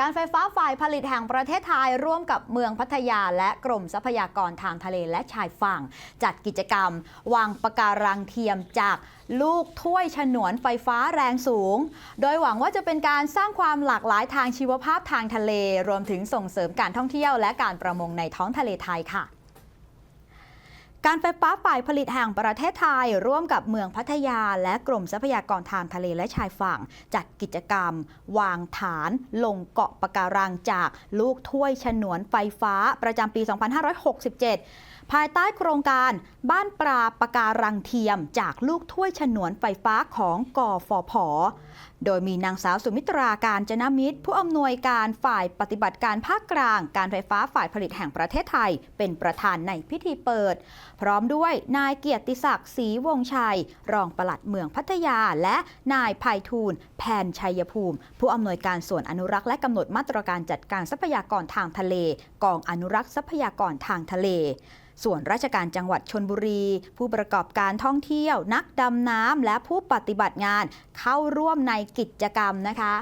การไฟฟ้าฝ่ายผลิตแห่งประเทศไทยร่วมกับเมืองพัทยา และกรมทรัพยากรทางทะเลและชายฝั่ง จัดกิจกรรม วางปะการังเทียมจากลูกถ้วยฉนวนไฟฟ้าแรงสูง โดยหวังว่าจะเป็นการสร้างความหลากหลายทางชีวภาพทางทะเล รวมถึงส่งเสริมการท่องเที่ยวและการประมงในท้องทะเลไทยค่ะ การไฟฟ้าฝ่ายผลิตแห่งประเทศไทย ร่วมกับเมืองพัทยา และกรมทรัพยากรทางทะเลและชายฝั่ง จัดกิจกรรม วางฐานลงเกาะปะการังจากลูกถ้วยฉนวนไฟฟ้าประจำปี 2567 ภายใต้โครงการบ้านปลาปะการังเทียม จากลูกถ้วยฉนวนไฟฟ้าของกอฟอผโดยมีนางสาวสุมิตราการจนมิตร ผู้อำนวยการฝ่ายปฏิบัติการภาคกลาง การไฟฟ้าฝ่ายผลิตแห่งประเทศไทย เป็นประธานในพิธีเปิดพร้อมด้วยนายเกียรติศักดิ์ศรีวงศ์ชัย รองปลัดเมืองพัทยา และนายภัยทูลแผนชัยภูมิ ผู้อำนวยการส่วนอนุรักษ์และกำหนดมาตรการจัดการทรัพยากรทางทะเล กองอนุรักษ์ทรัพยากรทางทะเลส่วนราชการจังหวัดชนบุรี ผู้ประกอบการท่องเที่ยว นักดำน้ำและผู้ปฏิบัติงานเข้าร่วมในกิจกรรมนะคะ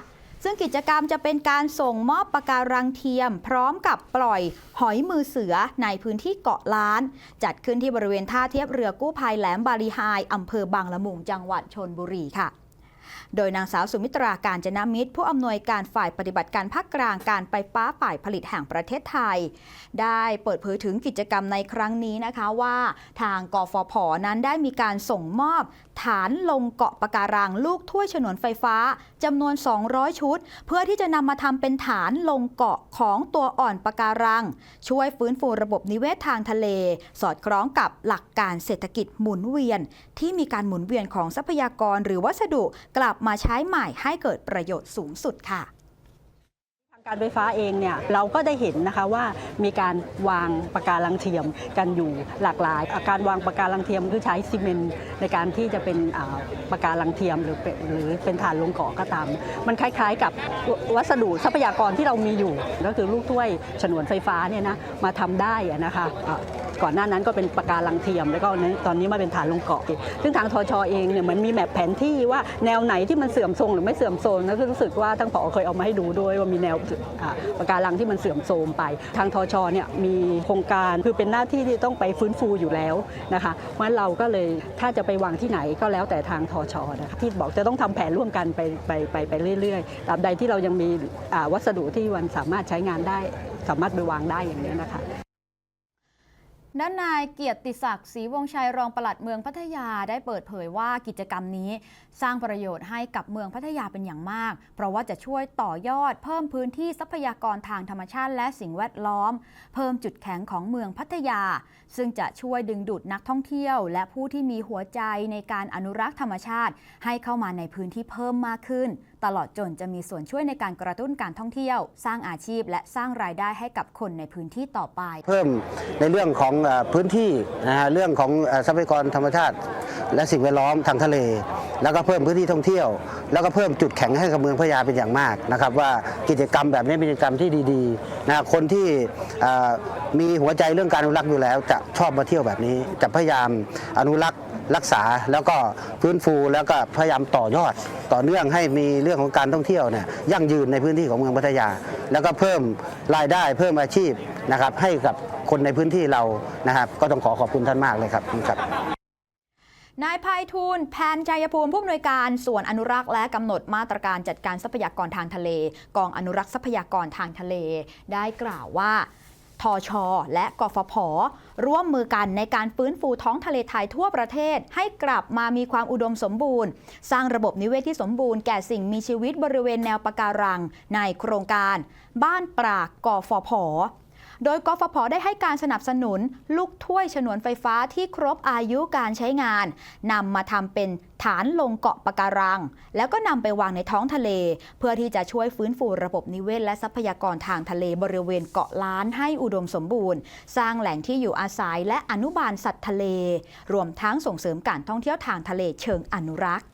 ซึ่งกิจกรรมจะเป็นการส่งมอบปะการังเทียม พร้อมกับปล่อยหอยมือเสือในพื้นที่เกาะล้าน จัดขึ้นที่บริเวณท่าเทียบเรือกู้ภัยแหลมบาลีไฮอำเภอบางละมุงจังหวัดชนบุรีค่ะโดยนางสาวสุมิตราการจนามิตร ผู้อำนวยการฝ่ายปฏิบัติการภาคกลางการไฟฟ้าฝ่ายผลิตแห่งประเทศไทย ได้เปิดเผยถึงกิจกรรมในครั้งนี้นะคะว่า ทางกฟผนั้นได้มีการส่งมอบ ฐานลงเกาะปะการังลูกถ้วยฉนวนไฟฟ้าจำนวน 200 ชุด เพื่อที่จะนำมาทำเป็นฐานลงเกาะของตัวอ่อนปะการัง ช่วยฟื้นฟูระบบนิเวศทางทะเล สอดคล้องกับหลักการเศรษฐกิจหมุนเวียน ที่มีการหมุนเวียนของทรัพยากรหรือวัสดุกลับมาใช้ใหม่ให้เกิดประโยชน์สูงสุดค่ะ การไฟฟ้าเองเนี่ยเราก็ได้เห็นนะคะว่ามีการวางปะการังเทียมกันอยู่หลากหลาย การวางปะการังเทียมคือใช้ซีเมนต์ในการที่จะเป็นปะการังเทียมหรือหรือเป็นฐานลงเกาะก็ตาม มันคล้ายๆกับวัสดุทรัพยากรที่เรามีอยู่ ก็คือลูกถ้วยฉนวนไฟฟ้าเนี่ยนะมาทำได้นะคะ ก่อนหน้านั้นก็เป็นปะการังเทียม แล้วก็ตอนนี้มาเป็นฐานลงเกาะ ซึ่งทางทชเองเนี่ยเหมือนมีแมปแผนที่ว่าแนวไหนที่มันเสื่อมทรงหรือไม่เสื่อมโทรมนะคือรู้สึกว่าทั้งผอเคยเอามาให้ดูด้วยว่ามีแนวอ่าปะการังที่มันเสื่อมโทรมไป ทางทชเนี่ยมีโครงการคือเป็นหน้าที่ที่ต้องไปฟื้นฟูอยู่แล้วนะคะเพราะฉะนั้นเราก็เลยถ้าจะไปวางที่ไหนก็แล้วแต่ทางทชนะคะที่บอกจะต้องทำแผนร่วมกันไปไปไปไปเรื่อยๆตราบใดที่เรายังมีวัสดุที่มันสามารถใช้งานได้ สามารถไปวางได้อย่างนี้นะคะ ด้านนายเกียรติศักดิ์ศรีวงศชัยรองปลัดเมืองพัทยาได้เปิดเผยว่ากิจกรรมนี้ สร้างประโยชน์ให้กับเมืองพัทยาเป็นอย่างมาก เพราะว่าจะช่วยต่อยอด เพิ่มพื้นที่ทรัพยากรทางธรรมชาติและสิ่งแวดล้อม เพิ่มจุดแข็งของเมืองพัทยา ซึ่งจะช่วยดึงดูดนักท่องเที่ยว และผู้ที่มีหัวใจในการอนุรักษ์ธรรมชาติ ให้เข้ามาในพื้นที่เพิ่มมากขึ้น ตลอดจนจะมีส่วนช่วยในการกระตุ้นการท่องเที่ยว สร้างอาชีพและสร้างรายได้ให้กับคนในพื้นที่ต่อไป เพิ่มในเรื่องของพื้นที่นะฮะเรื่องของทรัพยากรธรรมชาติ และสิ่งแวดล้อมทางทะเล แล้วก็เพิ่มพื้นที่ท่องเที่ยว แล้วก็เพิ่มจุดแข็งให้กับเมืองพัทยาเป็นอย่างมากนะครับว่ากิจกรรมแบบนี้เป็นกิจกรรมที่ดีๆนะคนที่มีหัวใจเรื่องการอนุรักษ์อยู่แล้ว จะชอบมาเที่ยวแบบนี้จะพยายามอนุรักษ์ รักษาแล้วก็ฟื้นฟูแล้วก็พยายามต่อยอด ต่อเนื่องให้มีเรื่องของการท่องเที่ยวเนี่ยยั่งยืนในพื้นที่ของเมืองพัทยา แล้วก็เพิ่มรายได้เพิ่มอาชีพนะครับให้กับคนในพื้นที่เรานะครับ ก็ต้องขอขอบคุณท่านมากเลยครับครับนายภัยทูลแพนชัยภูมิผู้อำนวยการส่วนอนุรักษ์และกำหนดมาตรการจัดการทรัพยากรทางทะเล กองอนุรักษ์ทรัพยากรทางทะเล ได้กล่าวว่า ทช และกฟผ ร่วมมือกันในการฟื้นฟูท้องทะเลไทยทั่วประเทศ ให้กลับมามีความอุดมสมบูรณ์ สร้างระบบนิเวศที่สมบูรณ์แก่สิ่งมีชีวิตบริเวณแนวปะการัง ในโครงการ บ้านปรากกฟผ โดยกฟผได้ให้การสนับสนุนลูกถ้วยฉนวนไฟฟ้าที่ครบอายุการใช้งานนำมาทำเป็นฐานลงเกาะปะการัง แล้วก็นำไปวางในท้องทะเล เพื่อที่จะช่วยฟื้นฟูระบบนิเวศและทรัพยากรทางทะเลบริเวณเกาะล้านให้อุดมสมบูรณ์ สร้างแหล่งที่อยู่อาศัยและอนุบาลสัตว์ทะเล รวมทั้งส่งเสริมการท่องเที่ยวทางทะเลเชิงอนุรักษ์